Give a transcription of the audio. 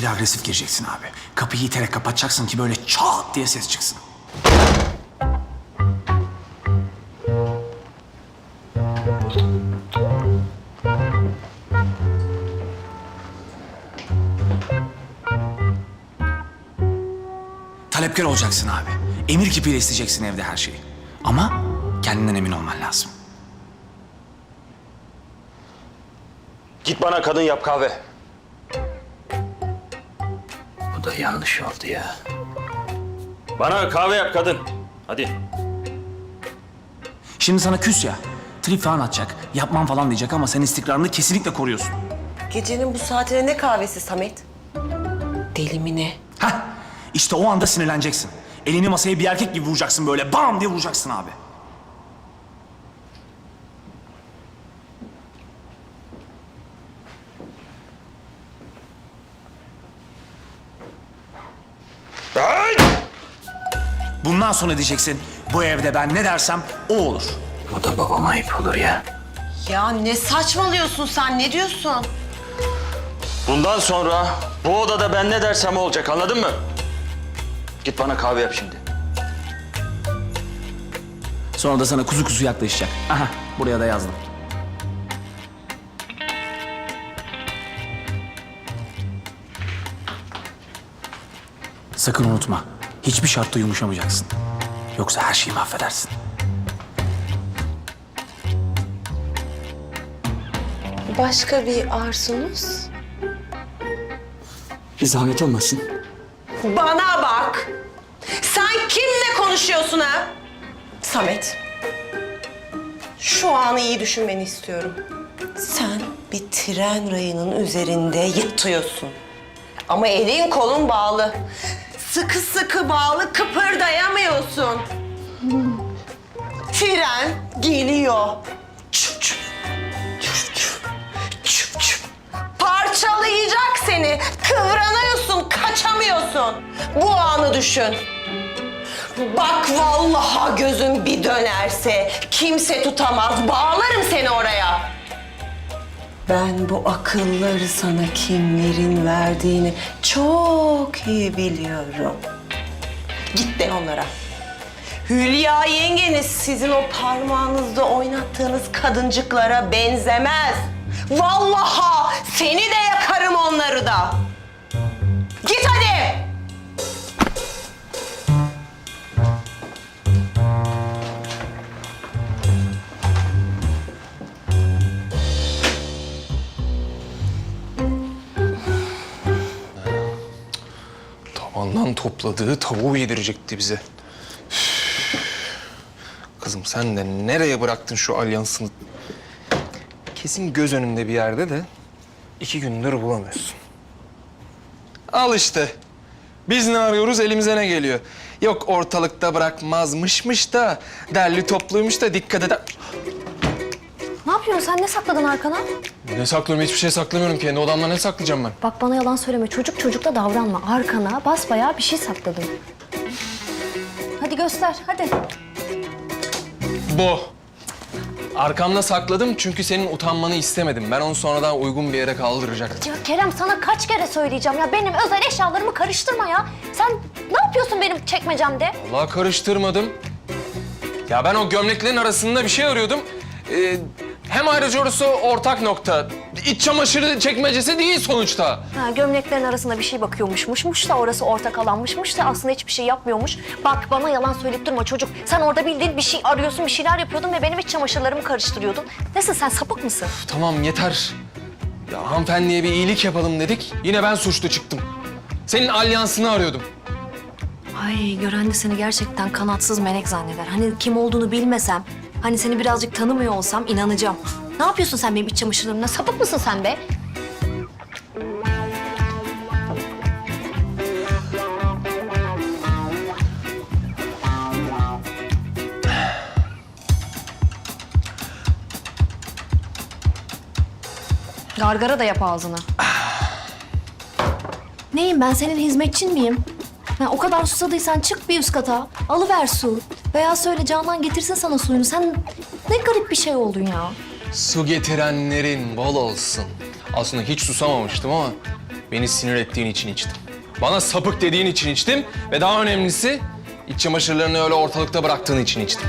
İçeri agresif gireceksin abi. Kapıyı iterek kapatacaksın ki böyle çat diye ses çıksın. Talepkar olacaksın abi. Emir kipiyle isteyeceksin evde her şeyi. Ama kendinden emin olman lazım. Git bana kadın yap kahve. Bu da yanlış oldu ya. Bana kahve yap kadın. Hadi. Şimdi sana küs ya. Trip falan atacak. Yapmam falan diyecek ama sen istikrarını kesinlikle koruyorsun. Gecenin bu saatine ne kahvesi Samet? Deli mi ne? Heh, işte o anda sinirleneceksin. Elini masaya bir erkek gibi vuracaksın böyle. Bam diye vuracaksın abi. Bundan sonra diyeceksin, bu evde ben ne dersem o olur. Bu da babama ayıp olur ya. Ya ne saçmalıyorsun sen? Ne diyorsun? Bundan sonra bu odada ben ne dersem o olacak anladın mı? Git bana kahve yap şimdi. Sonra da sana kuzu kuzu yaklaşacak. Aha, buraya da yazdım. Sakın unutma, hiçbir şartta yumuşamayacaksın. Yoksa her şeyi mahvedersin. Başka bir arzunuz? Bir zahmet olmasın. Bana bak! Sen kimle konuşuyorsun ha? Samet. Şu anı iyi düşünmeni istiyorum. Sen bir tren rayının üzerinde yatıyorsun. Ama elin kolun bağlı. Sıkı sıkı bağlı kıpırdayamıyorsun. Tren geliyor. Çüp çüp. Çüp çüp. Çüp çüp. Parçalayacak seni. Kıvranıyorsun, kaçamıyorsun. Bu anı düşün. Bak vallaha gözüm bir dönerse kimse tutamaz. Bağlarım seni oraya. Ben bu akılları sana kimlerin verdiğini çok iyi biliyorum. Git de onlara. Hülya yengeniz sizin o parmağınızda oynattığınız kadıncıklara benzemez. Vallaha seni de yakarım onları da. Tavandan topladığı tavuğu yedirecekti bize. Kızım sen de nereye bıraktın şu alyansını? Kesin göz önünde bir yerde de iki gündür bulamıyorsun. Al işte. Biz ne arıyoruz elimize ne geliyor? Yok ortalıkta bırakmazmışmış da derli topluymuş da dikkat eder. Ne yapıyorsun sen? Ne sakladın arkana? Ne saklıyorum? Hiçbir şey saklamıyorum. Kendi odamda ne saklayacağım ben? Bak bana yalan söyleme. Çocuk çocukla davranma. Arkana basbayağı bir şey sakladın. Hadi göster, hadi. Bu. Arkamda sakladım çünkü senin utanmanı istemedim. Ben onu sonradan uygun bir yere kaldıracaktım. Ya Kerem sana kaç kere söyleyeceğim ya. Benim özel eşyalarımı karıştırma ya. Sen ne yapıyorsun benim çekmecemde? Allah karıştırmadım. Ya ben o gömleklerin arasında bir şey arıyordum. Ee, hem ayrıca orası ortak nokta. İç çamaşırı çekmecesi değil sonuçta. Ha, gömleklerin arasında bir şey bakıyormuşmuşmuş da orası ortak alanmışmış da aslında hiçbir şey yapmıyormuş. Bak bana yalan söyleyip durma çocuk. Sen orada bildiğin bir şey arıyorsun, bir şeyler yapıyordun ve benim iç çamaşırlarımı karıştırıyordun. Nesin sen sapık mısın? Tamam yeter. Ya hanımefendiye bir iyilik yapalım dedik. Yine ben suçlu çıktım. Senin alyansını arıyordum. Ay gören de seni gerçekten kanatsız melek zanneder. Hani kim olduğunu bilmesem, hani seni birazcık tanımıyor olsam inanacağım. Ne yapıyorsun sen benim iç çamaşırlarımla? Sapık mısın sen be? Gargara da yap ağzına. Neyim ben senin hizmetçin miyim? Ha, o kadar susadıysan çık bir üst kata. Alıver su. Veya söyle Canan getirsin sana suyunu. Sen ne garip bir şey oldun ya. Su getirenlerin bol olsun. Aslında hiç susamamıştım ama Beni sinir ettiğin için içtim. Bana sapık dediğin için içtim ve daha önemlisi iç çamaşırlarını öyle ortalıkta bıraktığın için içtim.